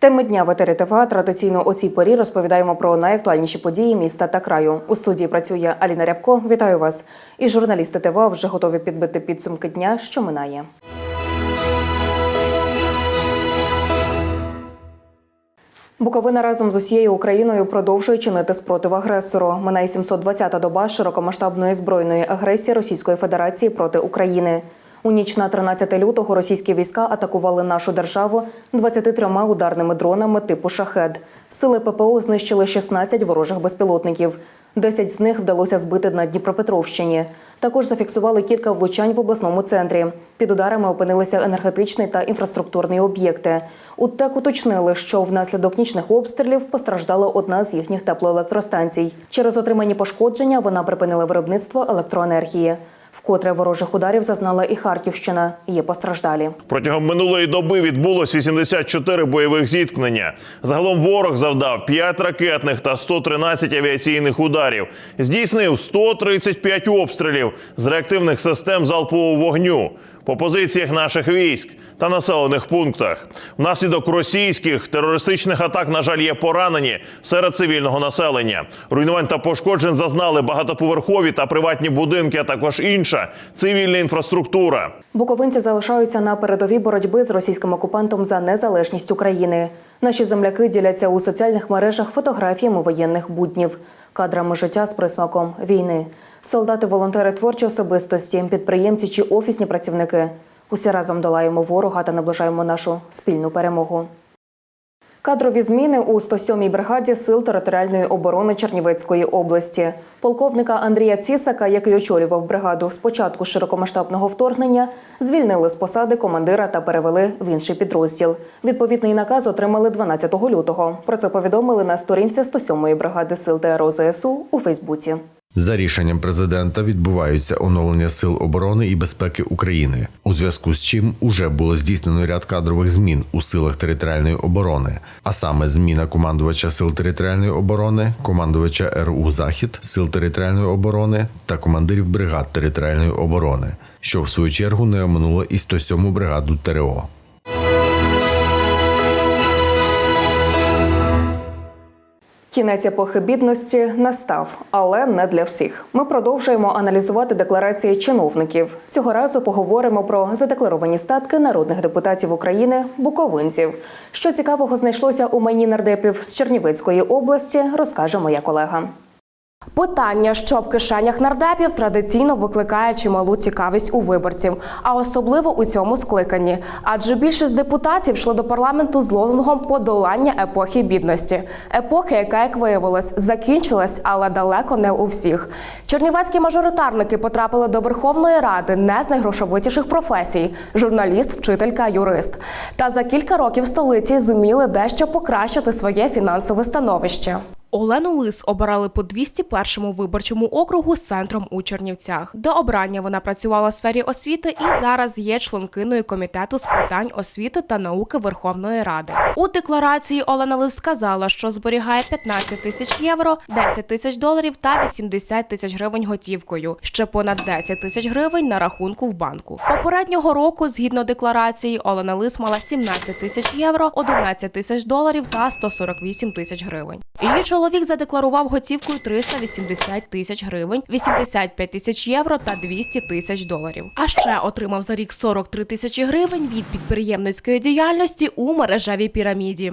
Теми дня в етері ТВА традиційно о цій порі розповідаємо про найактуальніші події міста та краю. У студії працює Аліна Рябко. Вітаю вас. І журналісти ТВА вже готові підбити підсумки дня, що минає. Буковина разом з усією Україною продовжує чинити спротив агресору. Минає 720-та доба широкомасштабної збройної агресії Російської Федерації проти України. У ніч на 13 лютого російські війська атакували нашу державу 23 ударними дронами типу «Шахед». Сили ППО знищили 16 ворожих безпілотників. 10 з них вдалося збити на Дніпропетровщині. Також зафіксували кілька влучань в обласному центрі. Під ударами опинилися енергетичний та інфраструктурні об'єкти. У ТЕК уточнили, що внаслідок нічних обстрілів постраждала одна з їхніх теплоелектростанцій. Через отримані пошкодження вона припинила виробництво електроенергії. Вкотре ворожих ударів зазнала і Харківщина. Є постраждалі. Протягом минулої доби відбулось 84 бойових зіткнення. Загалом ворог завдав 5 ракетних та 113 авіаційних ударів. Здійснив 135 обстрілів з реактивних систем залпового вогню по позиціях наших військ та населених пунктах. Внаслідок російських терористичних атак, на жаль, є поранені серед цивільного населення. Руйнувань та пошкоджень зазнали багатоповерхові та приватні будинки, а також інша цивільна інфраструктура. Буковинці залишаються на передовій боротьби з російським окупантом за незалежність України. Наші земляки діляться у соціальних мережах фотографіями воєнних буднів, кадрами життя з присмаком війни. Солдати, волонтери творчі особистості, підприємці чи офісні працівники. Усі разом долаємо ворога та наближаємо нашу спільну перемогу. Кадрові зміни у 107-й бригаді Сил територіальної оборони Чернівецької області. Полковника Андрія Цісака, який очолював бригаду з початку широкомасштабного вторгнення, звільнили з посади командира та перевели в інший підрозділ. Відповідний наказ отримали 12 лютого. Про це повідомили на сторінці 107-ї бригади Сил ТРО ЗСУ у Фейсбуці. За рішенням президента відбуваються оновлення сил оборони і безпеки України, у зв'язку з чим уже було здійснено ряд кадрових змін у силах територіальної оборони, а саме зміна командувача сил територіальної оборони, командувача РУ Захід сил територіальної оборони та командирів бригад територіальної оборони, що в свою чергу не оминуло і 107-му бригаду ТРО. Кінець епохи бідності настав, але не для всіх. Ми продовжуємо аналізувати декларації чиновників. Цього разу поговоримо про задекларовані статки народних депутатів України буковинців. Що цікавого знайшлося у мені нардепів з Чернівецької області, розкаже моя колега. Питання, що в кишенях нардепів, традиційно викликає чималу цікавість у виборців, а особливо у цьому скликанні. Адже більшість депутатів йшли до парламенту з лозунгом подолання епохи бідності. Епохи, яка, як виявилось, закінчилась, але далеко не у всіх. Чернівецькі мажоритарники потрапили до Верховної Ради не з найгрошовитіших професій: журналіст, вчителька, юрист. Та за кілька років столиці зуміли дещо покращити своє фінансове становище. Олену Лис обирали по 201-му виборчому округу з центром у Чернівцях. До обрання вона працювала в сфері освіти і зараз є членкиною комітету з питань освіти та науки Верховної Ради. У декларації Олена Лис сказала, що зберігає 15 тисяч євро, 10 тисяч доларів та 80 тисяч гривень готівкою. Ще понад 10 тисяч гривень на рахунку в банку. Попереднього року, згідно декларації, Олена Лис мала 17 тисяч євро, 11 тисяч доларів та 148 тисяч гривень. Її чоловік задекларував готівкою 380 тисяч гривень, 85 тисяч євро та 200 тисяч доларів. А ще отримав за рік 43 тисячі гривень від підприємницької діяльності у мережевій піраміді.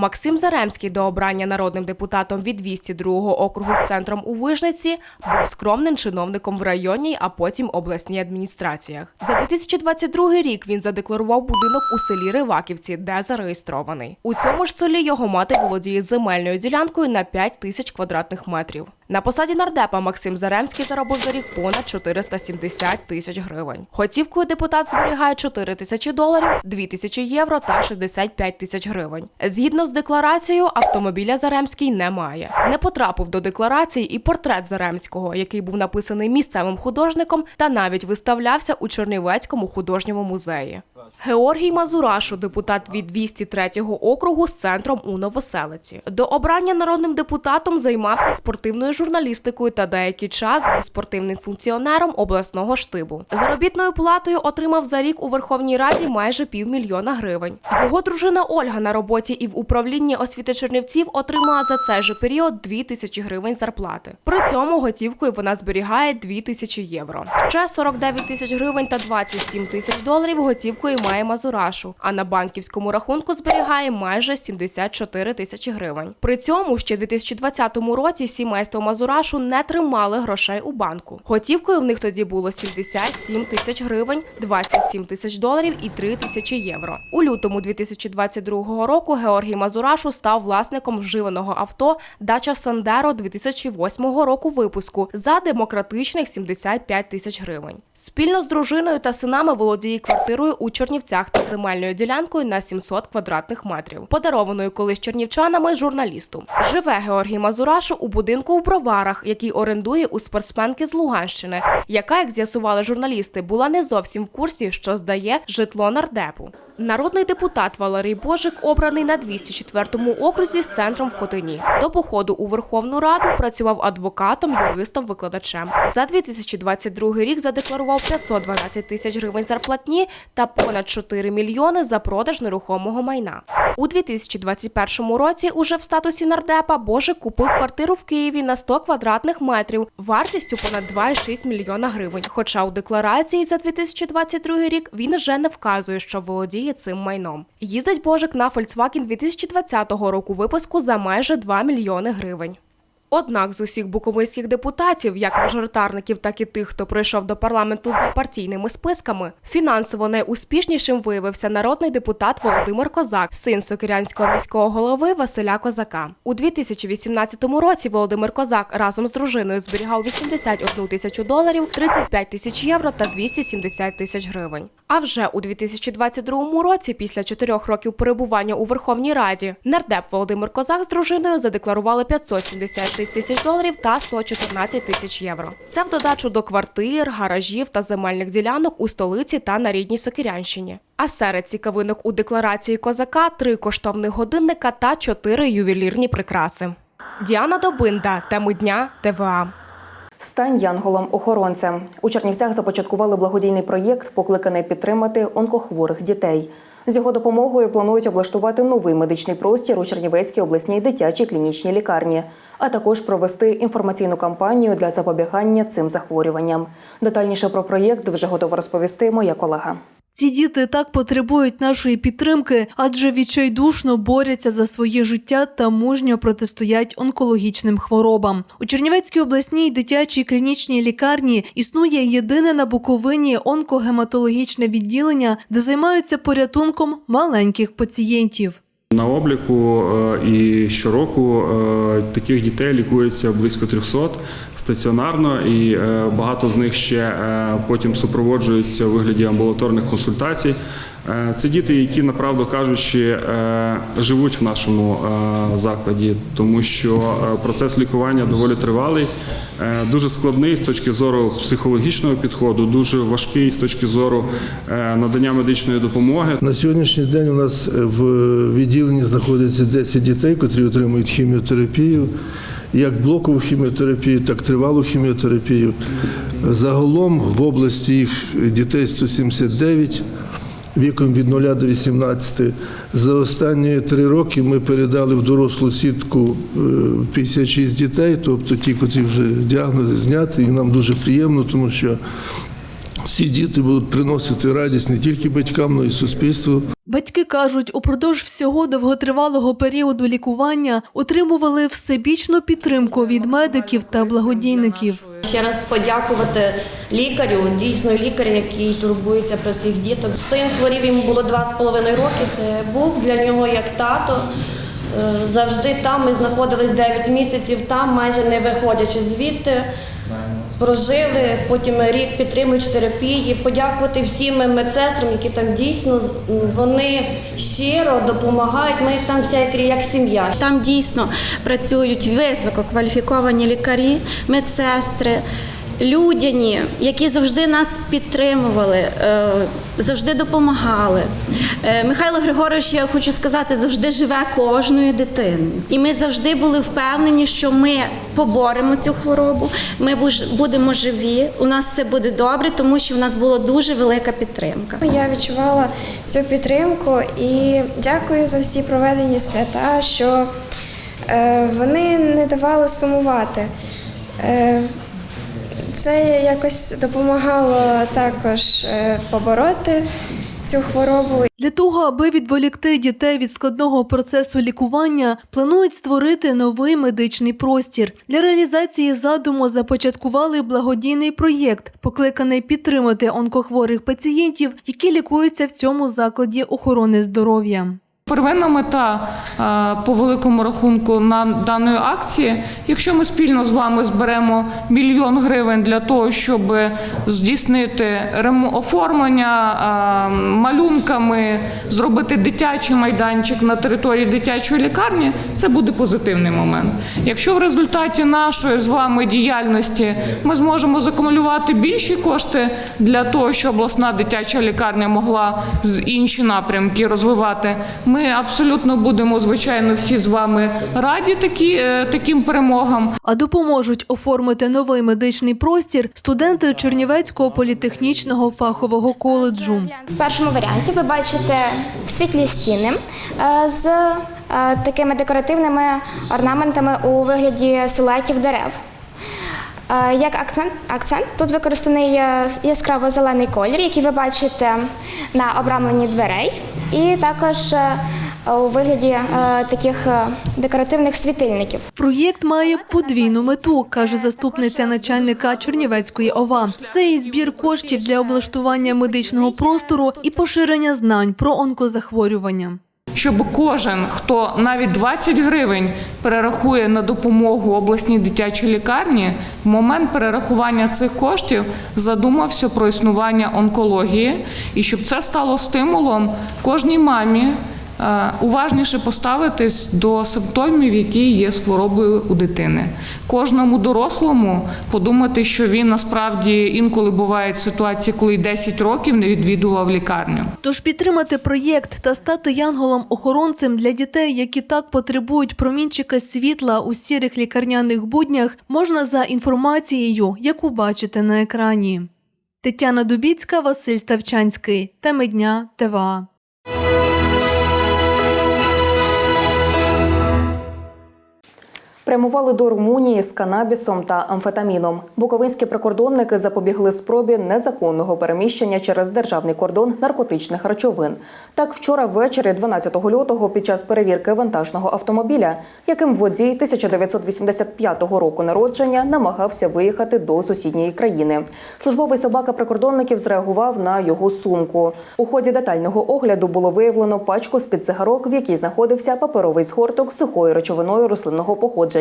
Максим Заремський до обрання народним депутатом від 202 округу з центром у Вижниці був скромним чиновником в районній, а потім обласній адміністраціях. За 2022 рік він задекларував будинок у селі Риваківці, де зареєстрований. У цьому ж селі його мати володіє земельною ділянкою на 5 тисяч квадратних метрів. На посаді нардепа Максим Заремський заробив за рік понад 470 тисяч гривень. Готівкою депутат зберігає 4 тисячі доларів, 2 тисячі євро та 65 тисяч гривень. Згідно з декларацією, автомобіля Заремський не має. Не потрапив до декларації і портрет Заремського, який був написаний місцевим художником та навіть виставлявся у Чернівецькому художньому музеї. Георгій Мазурашу, депутат від 203-го округу з центром у Новоселиці. До обрання народним депутатом займався спортивною журналістикою та деякий час був спортивним функціонером обласного штибу. Заробітною платою отримав за рік у Верховній Раді майже півмільйона гривень. Його дружина Ольга на роботі і в управлінні освіти Чернівців отримала за цей же період 2 тисячі гривень зарплати. При цьому готівкою вона зберігає 2 тисячі євро. Ще 49 тисяч гривень та 27 тисяч доларів готівкою має Мазурашу, а на банківському рахунку зберігає майже 74 тисячі гривень. При цьому ще в 2020 році сімейство Мазурашу не тримали грошей у банку. Готівкою в них тоді було 77 тисяч гривень, 27 тисяч доларів і 3 тисячі євро. У лютому 2022 року Георгій Мазурашу став власником вживаного авто Дача Сандеро 2008 року випуску за демократичних 75 тисяч гривень. Спільно з дружиною та синами володіє квартирою у Чернівцях та земельною ділянкою на 700 квадратних метрів, подарованою колись чернівчанами журналісту. Живе Георгій Мазурашу у будинку у Броварах, який орендує у спортсменки з Луганщини, яка, як з'ясували журналісти, була не зовсім в курсі, що здає житло нардепу. Народний депутат Валерій Божик обраний на 204-му окрузі з центром в Хотині. До походу у Верховну Раду працював адвокатом, юристом, викладачем. За 2022 рік задекларував 512 тисяч гривень зарплатні та понад 4 мільйони за продаж нерухомого майна. У 2021 році, уже в статусі нардепа, Божик купив квартиру в Києві на 100 квадратних метрів вартістю понад 2,6 мільйона гривень. Хоча у декларації за 2022 рік він вже не вказує, що володіє цим майном. Їздить Божик на Volkswagen 2020 року випуску за майже 2 мільйони гривень. Однак з усіх буковинських депутатів, як мажоритарників, так і тих, хто прийшов до парламенту за партійними списками, фінансово найуспішнішим виявився народний депутат Володимир Козак, син сокирянського міського голови Василя Козака. У 2018 році Володимир Козак разом з дружиною зберігав 81 тисячу доларів, 35 тисяч євро та 270 тисяч гривень. А вже у 2022 році, після чотирьох років перебування у Верховній Раді, нардеп Володимир Козак з дружиною задекларували 576 тисяч доларів та 114 тисяч євро. Це в додачу до квартир, гаражів та земельних ділянок у столиці та на рідній Сокирянщині. А серед цікавинок у декларації козака три коштовних годинника та чотири ювелірні прикраси. Діана Добинда, теми дня ТВА. Стань янголом-охоронцем. У Чернівцях започаткували благодійний проєкт, покликаний підтримати онкохворих дітей. З його допомогою планують облаштувати новий медичний простір у Чернівецькій обласній дитячій клінічній лікарні, а також провести інформаційну кампанію для запобігання цим захворюванням. Детальніше про проєкт вже готова розповісти моя колега. Ці діти так потребують нашої підтримки, адже відчайдушно борються за своє життя та мужньо протистоять онкологічним хворобам. У Чернівецькій обласній дитячій клінічній лікарні існує єдине на Буковині онкогематологічне відділення, де займаються порятунком маленьких пацієнтів. На обліку е, і щороку е, таких дітей лікується близько 300 стаціонарно, і е, багато з них ще е, потім супроводжуються у вигляді амбулаторних консультацій. Е, Це діти, які, направду кажучи, живуть в нашому закладі, тому що процес лікування доволі тривалий, дуже складний з точки зору психологічного підходу, дуже важкий з точки зору надання медичної допомоги. На сьогоднішній день у нас в відділенні знаходиться 10 дітей, котрі отримують хіміотерапію, як блокову хіміотерапію, так і тривалу хіміотерапію. Загалом в області їх дітей 179 віком від 0 до 18. За останні три роки ми передали в дорослу сітку е, 56 дітей, тобто ті, котрі вже діагнози зняті, і нам дуже приємно, тому що всі діти будуть приносити радість не тільки батькам, але й суспільству. Батьки кажуть, упродовж всього довготривалого періоду лікування отримували всебічну підтримку від медиків та благодійників. Ще раз подякувати лікарю, дійсно лікарю, який турбується про цих діток. Син хворів, йому було два з половиною роки. Це був для нього як тато. Е, Завжди там ми знаходились 9 місяців, там майже не виходячи звідти. Прожили, потім рік підтримуючи терапії. Подякувати всім медсестрам, які там дійсно вони щиро допомагають. Ми там вся як сім'я. Там дійсно працюють висококваліфіковані лікарі, медсестри. Людяні, які завжди нас підтримували, е, завжди допомагали. Е, Михайло Григорович, я хочу сказати, завжди живе кожною дитиною. І ми завжди були впевнені, що ми поборемо цю хворобу, ми будемо живі, у нас все буде добре, тому що в нас була дуже велика підтримка. Я відчувала цю підтримку і дякую за всі проведені свята, що е, вони не давали сумувати. Це якось допомагало також е, побороти цю хворобу Для того, аби відволікти дітей від складного процесу лікування, планують створити новий медичний простір. Для реалізації задуму започаткували благодійний проєкт, покликаний підтримати онкохворих пацієнтів, які лікуються в цьому закладі охорони здоров'я. Первинна мета е, по великому рахунку на даної акції, якщо ми спільно з вами зберемо мільйон гривень для того, щоб здійснити оформлення е, малюнками, зробити дитячий майданчик на території дитячої лікарні, це буде позитивний момент. Якщо в результаті нашої з вами діяльності ми зможемо закумулювати більші кошти для того, щоб обласна дитяча лікарня могла з інші напрямки розвивати, ми абсолютно будемо, звичайно, всі з вами раді такі, е, таким перемогам. А допоможуть оформити новий медичний простір студенти Чернівецького політехнічного фахового коледжу. В першому варіанті ви бачите світлі стіни е, з е, такими декоративними орнаментами у вигляді силуетів дерев. Е, Як акцент, акцент тут використаний е, яскраво-зелений колір, який ви бачите на обрамленні дверей, і також е, у вигляді таких декоративних світильників. Проєкт має подвійну мету, каже заступниця начальника Чернівецької ОВА. Це і збір коштів для облаштування медичного простору і поширення знань про онкозахворювання. Щоб кожен, хто навіть 20 гривень перерахує на допомогу обласній дитячій лікарні, в момент перерахування цих коштів задумався про існування онкології, і щоб це стало стимулом кожній мамі уважніше поставитись до симптомів, які є з хворобою у дитини. Кожному дорослому подумати, що він насправді інколи бувають ситуації, коли й 10 років не відвідував лікарню. Тож підтримати проєкт та стати янголом-охоронцем для дітей, які так потребують промінчика світла у сірих лікарняних буднях, можна за інформацією, яку бачите на екрані. Тетяна Дубіцька, Василь Ставчанський. Теми дня ТВА. Прямували до Румунії з канабісом та амфетаміном. Буковинські прикордонники запобігли спробі незаконного переміщення через державний кордон наркотичних речовин. Так, вчора ввечері, 12 лютого, під час перевірки вантажного автомобіля, яким водій 1985 року народження намагався виїхати до сусідньої країни. Службовий собака прикордонників зреагував на його сумку. У ході детального огляду було виявлено пачку з-під цигарок, в якій знаходився паперовий згорток з сухою речовиною рослинного походження.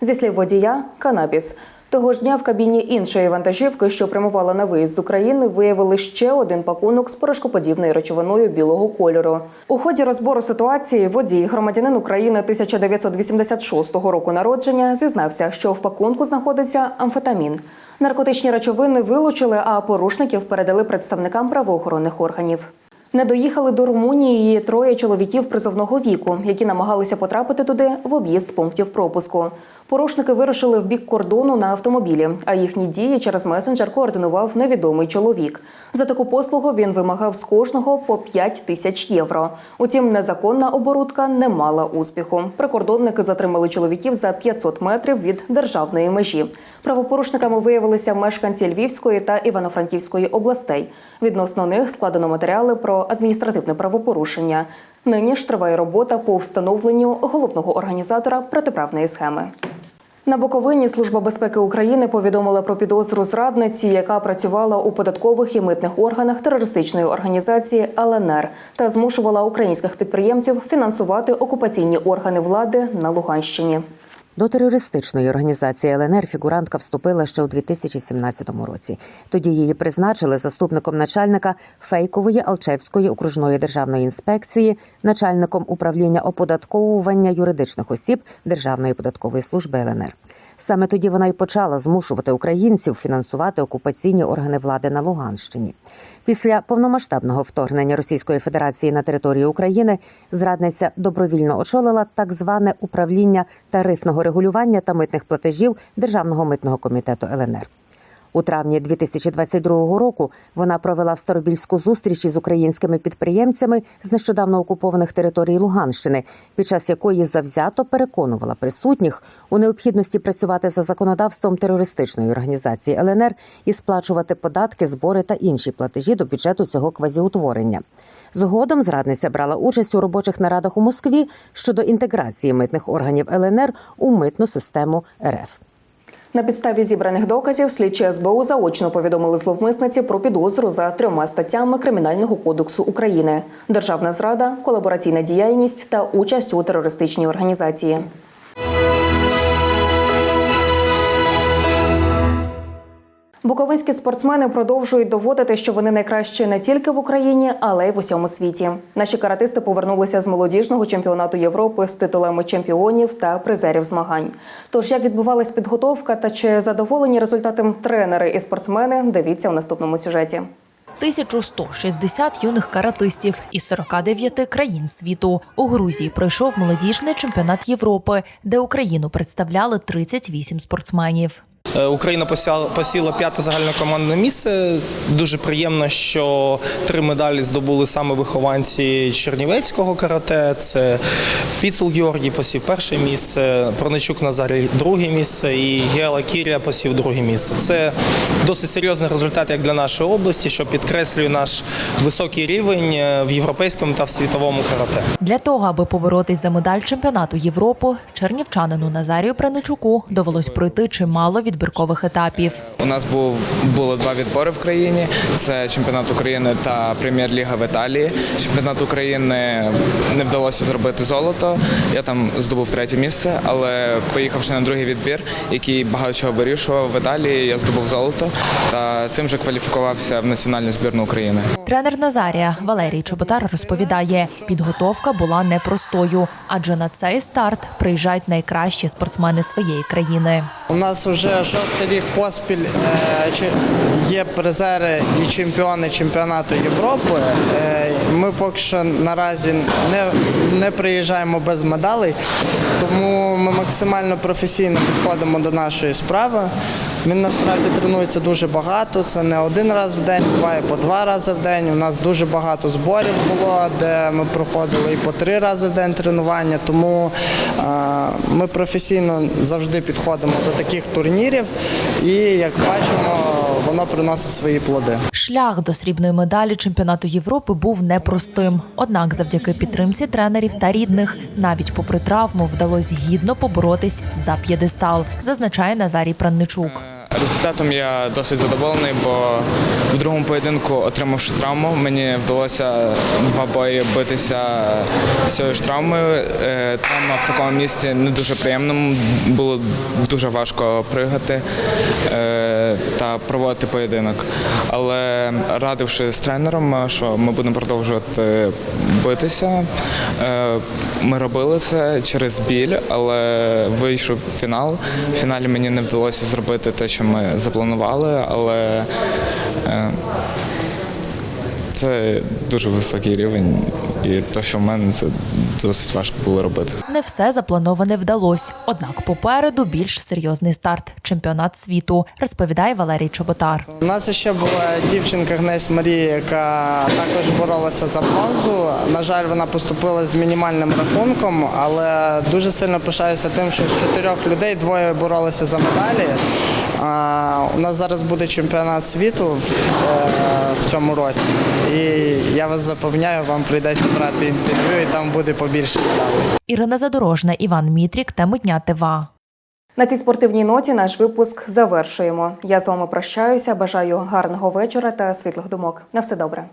Зі слів водія канабіс. Того ж дня в кабіні іншої вантажівки, що прямувала на виїзд з України, виявили ще один пакунок з порошкоподібною речовиною білого кольору. У ході розбору ситуації водій, громадянин України 1986 року народження, зізнався, що в пакунку знаходиться амфетамін. Наркотичні речовини вилучили, а порушників передали представникам правоохоронних органів. Не доїхали до Румунії троє чоловіків призовного віку, які намагалися потрапити туди в об'їзд пунктів пропуску. Порушники вирушили в бік кордону на автомобілі, а їхні дії через месенджер координував невідомий чоловік. За таку послугу він вимагав з кожного по 5 тисяч євро. Утім, незаконна оборудка не мала успіху. Прикордонники затримали чоловіків за 500 метрів від державної межі. Правопорушниками виявилися мешканці Львівської та Івано-Франківської областей. Відносно них складено матеріали про адміністративне правопорушення. Нині ж триває робота по встановленню головного організатора протиправної схеми. На Буковині Служба безпеки України повідомила про підозру зрадниці, яка працювала у податкових і митних органах терористичної організації ЛНР та змушувала українських підприємців фінансувати окупаційні органи влади на Луганщині. До терористичної організації ЛНР фігурантка вступила ще у 2017 році. Тоді її призначили заступником начальника фейкової Алчевської окружної державної інспекції, начальником управління оподатковування юридичних осіб Державної податкової служби ЛНР. Саме тоді вона й почала змушувати українців фінансувати окупаційні органи влади на Луганщині. Після повномасштабного вторгнення Російської Федерації на територію України зрадниця добровільно очолила так зване управління тарифного регулювання та митних платежів Державного митного комітету ЛНР. У травні 2022 року вона провела в Старобільську зустріч із українськими підприємцями з нещодавно окупованих територій Луганщини, під час якої завзято переконувала присутніх у необхідності працювати за законодавством терористичної організації ЛНР і сплачувати податки, збори та інші платежі до бюджету цього квазіутворення. Згодом зрадниця брала участь у робочих нарадах у Москві щодо інтеграції митних органів ЛНР у митну систему РФ. На підставі зібраних доказів слідчі СБУ заочно повідомили зловмисниці про підозру за трьома статтями Кримінального кодексу України: державна зрада, колабораційна діяльність та участь у терористичній організації. Буковинські спортсмени продовжують доводити, що вони найкращі не тільки в Україні, але й в усьому світі. Наші каратисти повернулися з молодіжного чемпіонату Європи з титулами чемпіонів та призерів змагань. Тож як відбувалась підготовка та чи задоволені результатом тренери і спортсмени, дивіться у наступному сюжеті. 1160 юних каратистів із 49 країн світу. У Грузії пройшов молодіжний чемпіонат Європи, де Україну представляли 38 спортсменів. Е, Україна посіла, п'яте загальнокомандне місце. Дуже приємно, що три медалі здобули саме вихованці Чернівецького карате. Це Піцул Георгій посів перше місце, Проничук Назарій друге місце і Геала Кіря посів друге місце. Це досить серйозний результат як для нашої області, що підкреслює наш високий рівень е, в європейському та в світовому карате. Для того, аби поборотись за медаль чемпіонату Європи, чернівчанину Назарію Праничуку довелось пройти чимало відбіркових етапів. У нас був було два відбори в країні: це чемпіонат України та прем'єр-ліга в Італії. Чемпіонат України не вдалося зробити золото. Я там здобув третє місце, але поїхавши на другий відбір, який багато чого вирішував в Італії, я здобув золото та цим же кваліфікувався в національну збірну України. Тренер Назарія Валерій Чоботар розповідає, підготовка була непростою, адже на цей старт приїжджають найкращі спортсмени своєї країни. У нас вже шостий рік поспіль е, є призери і чемпіони чемпіонату Європи. Е, Ми поки що наразі не, не приїжджаємо без медалей, тому ми максимально професійно підходимо до нашої справи. Він насправді тренується дуже багато. Це не один раз в день, буває по два рази в день. У нас дуже багато зборів було, де ми проходили і по три рази в день тренування. Тому е, ми професійно завжди підходимо до таких турнірів, і як бачимо, воно приносить свої плоди. Шлях до срібної медалі чемпіонату Європи був непростим. Однак, завдяки підтримці тренерів та рідних, навіть попри травму, вдалося гідно поборотись за п'єдестал, зазначає Назарій Пранничук. Результатом я досить задоволений, бо в другому поєдинку, отримавши травму, мені вдалося два бої битися з цією ж травмою. Е, Травма в такому місці не дуже приємному, було дуже важко пригати е, та проводити поєдинок. Але радивши з тренером, е, що ми будемо продовжувати битися, е, ми робили це через біль, але вийшов фінал. В фіналі мені не вдалося зробити те, що ми запланували, але е, це дуже високий рівень, і те, що в мене це досить важко було робити. Не все заплановане вдалось. Однак попереду більш серйозний старт чемпіонат світу, розповідає Валерій Чоботар. У нас ще була дівчинка Гнесь Марія, яка також боролася за бронзу. На жаль, вона поступила з мінімальним рахунком, але дуже сильно пишаюся тим, що з чотирьох людей двоє боролися за медалі. У нас зараз буде чемпіонат світу в, е, цьому році. І я вас запевняю, вам прийдеться брати інтерв'ю, і там буде побільше медалей. Ірина Задорожна, Іван Мітрік та Митня ТВА. На цій спортивній ноті наш випуск завершуємо. Я з вами прощаюся. Бажаю гарного вечора та світлих думок. На все добре.